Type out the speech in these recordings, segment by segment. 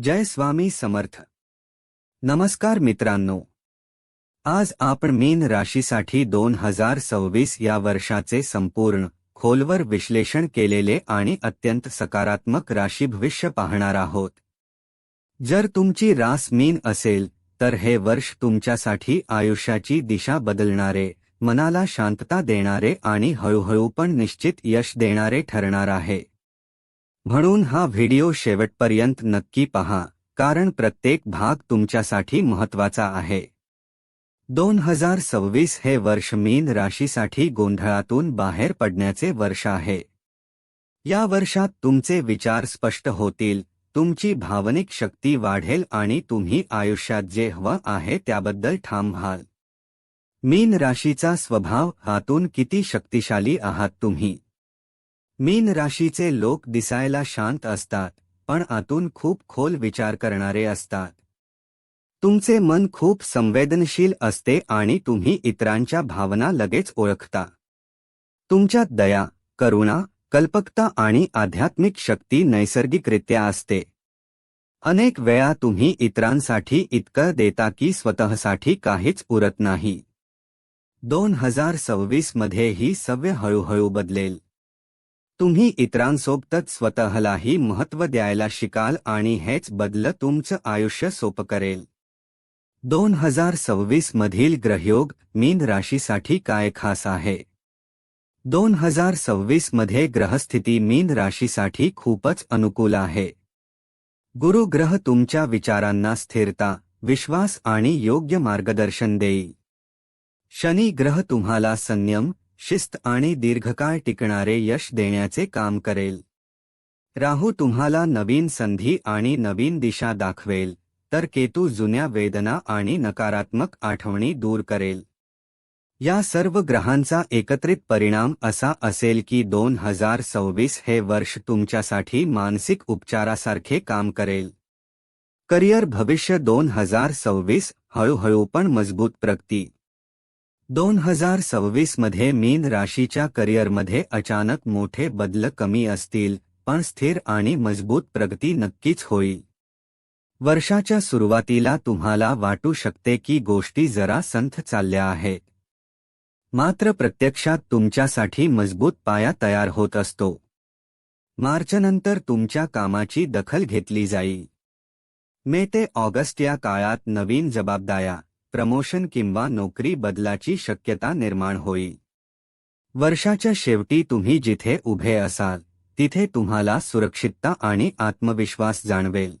जय स्वामी समर्थ. नमस्कार मित्रांनो. आज आपण मीन राशीसाठी दोन हजार सव्वीस या वर्षाचे संपूर्ण खोलवर विश्लेषण केलेले आणि अत्यंत सकारात्मक राशी भविष्य पाहणार आहोत. जर तुमची रास मीन असेल तर हे वर्ष तुमच्यासाठी आयुष्याची दिशा बदलणारे मनाला शांतता देणारे आणि हळूहळू पण निश्चित यश देणारे ठरणार आहे. म्हणून हा व्हिडिओ शेवटपर्यंत नक्की पहा कारण प्रत्येक भाग तुमच्यासाठी महत्त्वाचा आहे. दोन हजार सव्वीस हे वर्ष मीन राशीसाठी गोंधळातून बाहेर पडण्याचे वर्ष आहे. या वर्षात तुमचे विचार स्पष्ट होतील तुमची भावनिक शक्ती वाढेल आणि तुम्ही आयुष्यात जे हवं आहे त्याबद्दल ठाम व्हाल. मीन राशीचा स्वभाव हातून किती शक्तिशाली आहात तुम्ही? मीन राशीचे लोक दिसायला शांत असतात पण आतून खूप खोल विचार करणारे असतात. तुमचे मन खूप संवेदनशील असते आणि तुम्ही इतरांच्या भावना लगेच ओळखता. तुमच्यात दया करुणा कल्पकता आणि आध्यात्मिक शक्ती नैसर्गिकरित्या असते. अनेक वेळा तुम्ही इतरांसाठी इतकं देता की स्वतःसाठी काहीच उरत नाही. दोन हजार सव्वीसमध्ये ही सव्य हळूहळू बदलेल. तुम्ही इतरांसोबतच स्वतःलाही महत्त्व द्यायला शिकाल आणि हेच बदल तुमचं आयुष्य सोपं करेल. दोन हजार सव्वीस मधील ग्रहयोग मीन राशीसाठी काय खास आहे? दोन हजार सव्वीसमध्ये ग्रहस्थिती मीन राशीसाठी खूपच अनुकूल आहे. गुरु ग्रह तुमच्या विचारांना स्थिरता विश्वास आणि योग्य मार्गदर्शन देईल. शनी ग्रह तुम्हाला संयम शिस्त आणि दीर्घकाळ टिकणारे यश देण्याचे काम करेल. राहू तुम्हाला नवीन संधी आणि नवीन दिशा दाखवेल तर केतू जुन्या वेदना आणि नकारात्मक आठवणी दूर करेल. या सर्व ग्रहांचा एकत्रित परिणाम असा असेल की दोन हजार सव्वीस हे वर्ष तुमच्यासाठी मानसिक उपचारासारखे काम करेल. करिअर भविष्य दोन हजार सव्वीस हळूहळू पण मजबूत प्रगती. दोन हजार सव्वीसमध्ये मीन राशीच्या करिअरमध्ये अचानक मोठे बदल कमी असतील पण स्थिर आणि मजबूत प्रगती नक्कीच होईल. वर्षाच्या सुरुवातीला तुम्हाला वाटू शकते की गोष्टी जरा संथ चालल्या आहेत. मात्र प्रत्यक्षात तुमच्यासाठी मजबूत पाया तयार होत असतो. मार्चनंतर तुमच्या कामाची दखल घेतली जाईल. मे ते ऑगस्ट या काळात नवीन जबाबदाऱ्या प्रमोशन किंवा नोकरी बदलाची शक्यता निर्माण होईल वर्षाच्या शेवटी तुम्ही जिथे उभे असाल तिथे तुम्हाला सुरक्षितता आणि आत्मविश्वास जाणवेल.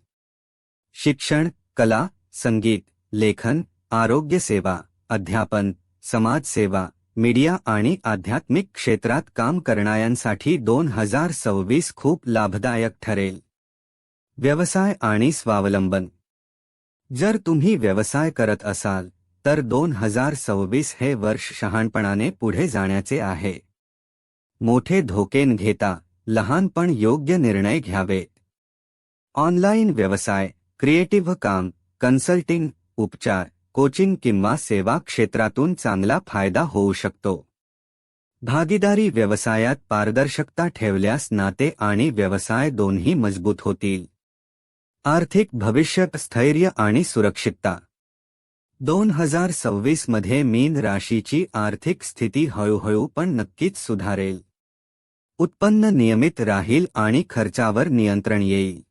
शिक्षण कला संगीत लेखन आरोग्य सेवा अध्यापन समाजसेवा मीडिया आणि आध्यात्मिक क्षेत्रात काम करणाऱ्यांसाठी दोन हजार सव्वीस खूप लाभदायक ठरेल. व्यवसाय आणि स्वावलंबन. जर तुम्ही व्यवसाय करत असाल तर दोन हजार सव्वीस हे वर्ष शहाणपणाने पुढे जाण्याचे आहे. मोठे धोकेन घेता लहानपण योग्य निर्णय घ्यावेत ऑनलाईन व्यवसाय क्रिएटिव्ह काम कन्सल्टिंग उपचार कोचिंग किंवा सेवा क्षेत्रातून चांगला फायदा होऊ शकतो. भागीदारी व्यवसायात पारदर्शकता ठेवल्यास नाते आणि व्यवसाय दोन्ही मजबूत होतील. आर्थिक भविष्य स्थैर्य आणि सुरक्षितता. दोन हजार सव्वीसमध्ये मीन राशीची आर्थिक स्थिती हळूहळू पण नक्कीच सुधारेल. उत्पन्न नियमित राहील आणि खर्चावर नियंत्रण येईल.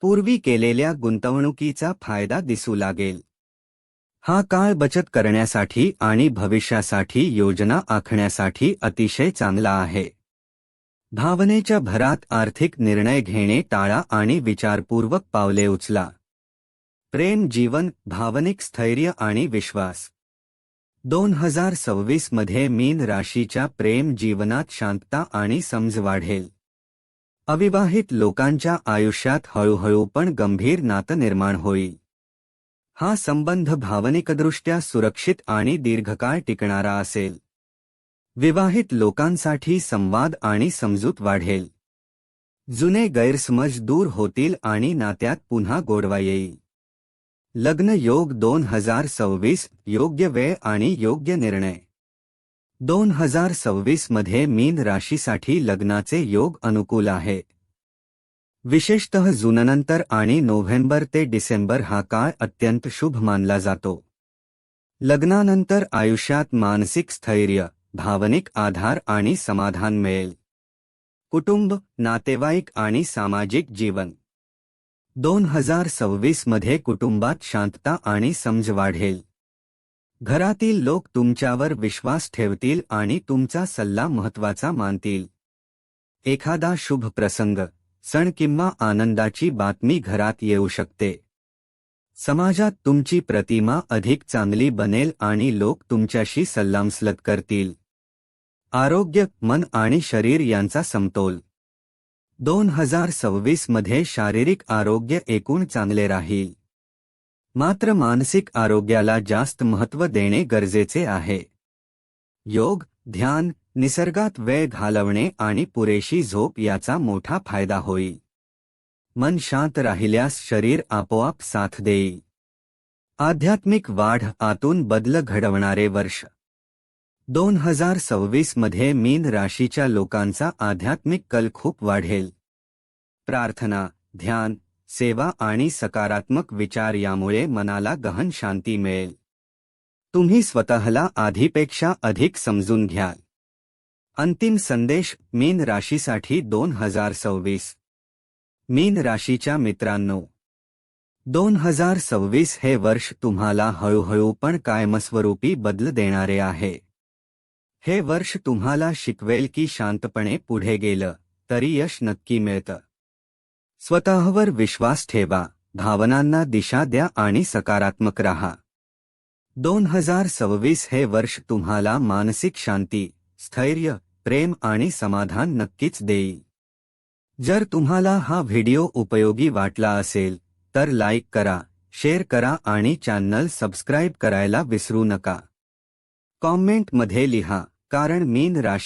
पूर्वी केलेल्या गुंतवणुकीचा फायदा दिसू लागेल. हा काळ बचत करण्यासाठी आणि भविष्यासाठी योजना आखण्यासाठी अतिशय चांगला आहे. भावनेच्या भरात आर्थिक निर्णय घेणे टाळा आणि विचारपूर्वक पावले उचला. प्रेम जीवन भावनिक स्थैर्य आणि विश्वास. दोन हजार सव्वीसमध्ये मीन राशीच्या प्रेम जीवनात शांतता आणि समज वाढेल. अविवाहित लोकांच्या आयुष्यात हळूहळू पण गंभीर नातं निर्माण होईल. हा संबंध भावनिकदृष्ट्या सुरक्षित आणि दीर्घकाळ टिकणारा असेल. विवाहित लोकांसाठी संवाद आणि समजूत वाढेल. जुने गैरसमज दूर होतील आणि नात्यात पुन्हा गोडवा येईल. लग्न योग दोन हजार सव्वीस योग्य वेळ आणि योग्य निर्णय. दोन हजार सव्वीसमध्ये मीन राशीसाठी लग्नाचे योग अनुकूल आहे. विशेषतः जूननंतर आणि नोव्हेंबर ते डिसेंबर हा काळ अत्यंत शुभ मानला जातो. लग्नानंतर आयुष्यात मानसिक स्थैर्य भावनिक आधार आणि समाधान मिळेल. कुटुंब नातेवाईक आणि सामाजिक जीवन. दोन हजार सव्वीसमध्ये कुटुंबात शांतता आणि समज वाढेल. घरातील लोक तुमच्यावर विश्वास ठेवतील आणि तुमचा सल्ला महत्त्वाचा मानतील. एखादा शुभ प्रसंग सण किंवा आनंदाची बातमी घरात येऊ शकते. समाजात तुमची प्रतिमा अधिक चांगली बनेल आणि लोक तुमच्याशी सल्लामसलत करतील. आरोग्य मन आणि शरीर यांचा समतोल. दोन हजार सव्वीसमध्ये शारीरिक आरोग्य एकूण चांगले राहील. मात्र मानसिक आरोग्याला जास्त महत्त्व देणे गरजेचे आहे. योग ध्यान निसर्गात वेळ घालवणे आणि पुरेशी झोप याचा मोठा फायदा होईल. मन शांत राहिल्यास शरीर आपोआप साथ देईल. आध्यात्मिक वाढ आतून बदल घडवणारे वर्ष. दोन हजार सव्वीसमध्ये मीन राशीच्या लोकांचा आध्यात्मिक कल खूप वाढेल. प्रार्थना ध्यान सेवा आणि सकारात्मक विचार यामुळे मनाला गहन शांती मिळेल. तुम्ही स्वतःला आधीपेक्षा अधिक समजून घ्याल. अंतिम संदेश मीन राशीसाठी दोन हजार सव्वीस. मीन राशीच्या मित्रांनो दोन हजार सव्वीस हे वर्ष तुम्हाला हळूहळू पण कायमस्वरूपी बदल देणारे आहे. हे वर्ष तुम्हाला शिकवेल की शांतपणे पुढे गेलं, तरी यश नक्की मिळतं. स्वतःवर विश्वास ठेवा, भावनांना दिशा द्या आणि सकारात्मक राहा. दोन हज़ार सव्वीस हे वर्ष तुम्हाला मानसिक शांती, स्थैर्य, प्रेम आणि समाधान नक्कीच देईल. जर तुम्हाला हा व्हिडिओ उपयोगी वाटला असेल, तर लाईक करा, शेअर करा आणि चॅनल सबस्क्राईब करायला विसरू नका. कॉमेंटमध्ये लिहा कारण मीन राशी